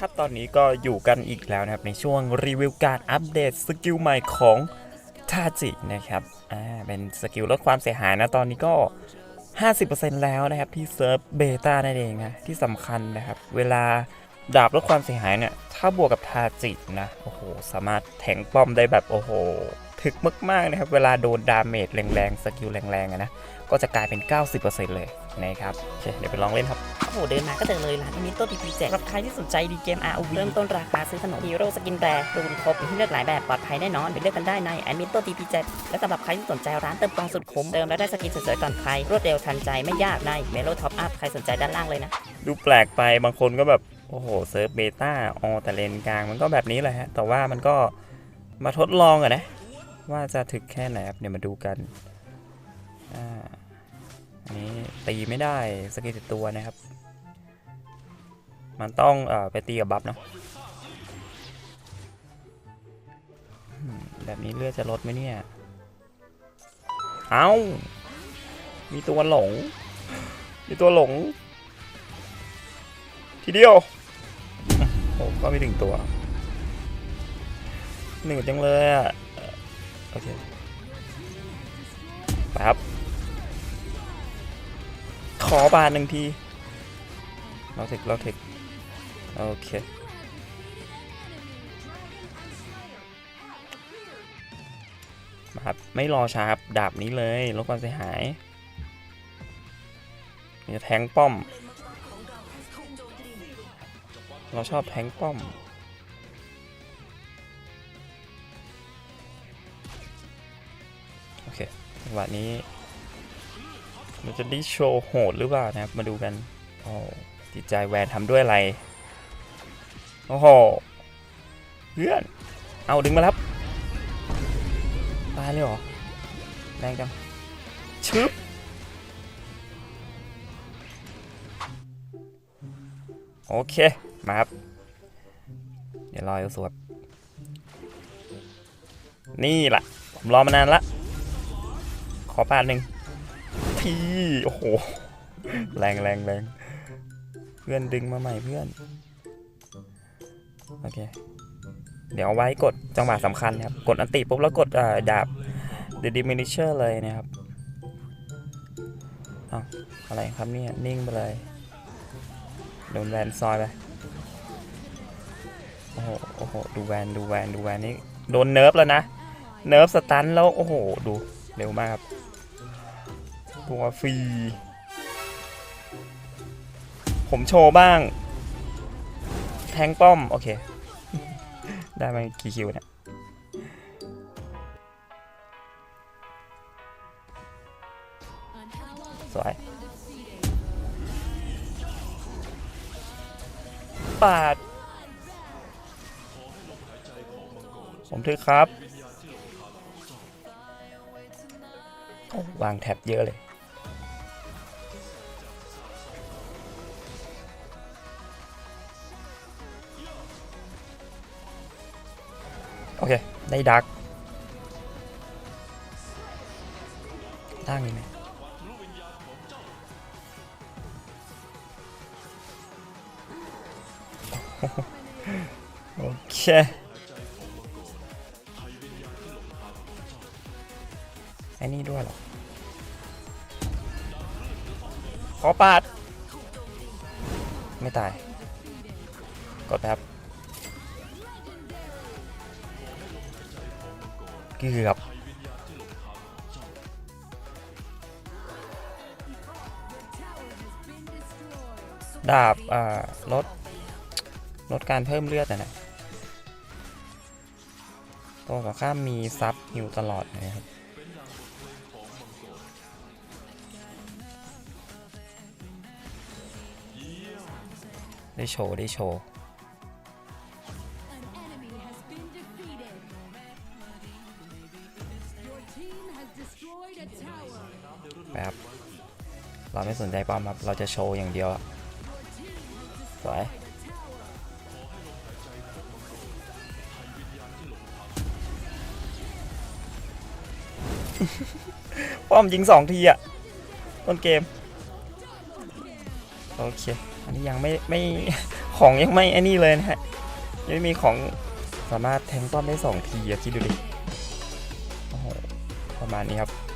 ครับ ตอนนี้ก็อยู่กันอีกแล้วนะครับ ในช่วงรีวิวการอัปเดตสกิลใหม่ของทาจินะครับ อ่า เป็นสกิลลดความเสียหายนะ ตอนนี้ก็ 50%แล้วนะครับ ที่เซิร์ฟเบต้านั่นเองนะ ที่สำคัญนะครับ เวลาดาบลดความเสียหายเนี่ย ถ้าบวกกับทาจินะ โอ้โห สามารถแทงป้อมได้แบบโอ้โห ถึกมากๆนะครับ เวลาโดนดาเมจแรงๆ สกิลแรงๆอะนะ ก็จะกลายเป็น 90%เลยนะครับโอเคเดี๋ยวไปลองเล่นครับ โอ้โห เดินมาก็เจอเลยร้านมิโต้ทีพีแจกสำหรับใครที่สนใจดีเกม ROV เริ่มต้นราคาซื้อขนมฮีโร่สกินแบร์รูนครบมีให้เลือกหลายแบบปลอดภัยแน่นอนไปเลือกกันได้ในแอดมิโต้ทีพีแจกและสำหรับใครที่สนใจร้านเติมปองสุดคุ้มเติมแล้วได้สกินสวยๆก่อนใครรวดเร็วทันใจไม่ยากในเมโลท็อปอัพใครสนใจด้านล่างเลยนะ ดูแปลกไปบางคนก็แบบโอ้โหเซิร์ฟเบต้าอ๋อแต่เลนกลางมันก็แบบนี้แหละฮะแต่ว่ามันก็มาทดลองอะนะ ว่าจะถึกแค่ไหนครับเดี๋ยวมาดูกันอ่าอันนี้ตีไม่ได้สกิลติดตัวนะครับ มันต้องเอ่อไปตีกับบัฟเนาะแบบนี้เลือดจะลดไหมเนี่ย เอา้า มีตัวหลง มีตัวหลง ทีเดียวโอ้ก็ไม่ถึงตัว หนึ่งจังเลยอะ อเคไปครับ ขอบาทหนึ่งทีเราถึกเราถึกโอเคมาครับ ไม่รอช้าครับ ดาบนี้เลยลดความเสียหายจะแทงป้อม เราชอบแทงป้อม โอเคจังหวะนี้เราจะได้โชว์โหดหรือเปล่านะครับ มาดูกันโอ้จิตใจแวนทำด้วยอะไร โอ้โห เพื่อน เอาดึงมารับ ตายเลยเหรอ แรงจัง ชึบโอเค มาครับ เดี๋ยวรอเอลสวดนี่แหละผมรอมานานละ อปาดหนึ่งทีโอ้โห แรงแรงแรงเพื่อนดึงมาใหม่เพื่อน โอเค เดี๋ยวไว้กดจังหวะสำคัญนะครับ กดอันติปุ๊บแล้วกดดาบ The Diminisher เลยนะครับอ้าวอะไรครับเนี่ย นิ่งไปเลยโดนแวนซอยไปโอ้โห โอ้โห ดูแวนดูแวนดูแวนนี่ โดนเนิร์ฟแล้วนะ เนิร์ฟสตันแล้ว โอ้โห ดู เร็วมากครับ ตัวฟรี ผมโชว์บ้าง แทงป้อม โอเค ได้มากี่คิวเนี่ยสวยปาด ผมถือครับ วางแท็บเยอะเลย เค ได้ดักล่างมีไหมโอเคไอ้นี่ด้วยหรอ ขอปาด ไม่ตาย กดแป๊บ เกือบดาบอ่าลดลดการเพิ่มเลือดนะนะตัวกับข้ามมีซับฮิวตลอดนะครับได้โชว์ได้โชว์ แบบเราไม่สนใจป้อมครับ เราจะโชว์อย่างเดียวสวยป้อมยิงสองทีอะต้นเกม โอเค อันนี้ยังไม่ไม่ของยังไม่ไอ้นี่เลยนะฮะ ยังไม่มีของสามารถแทงป้อมได้สองทีอะคิดดูดิ ประมาณนี้ครับ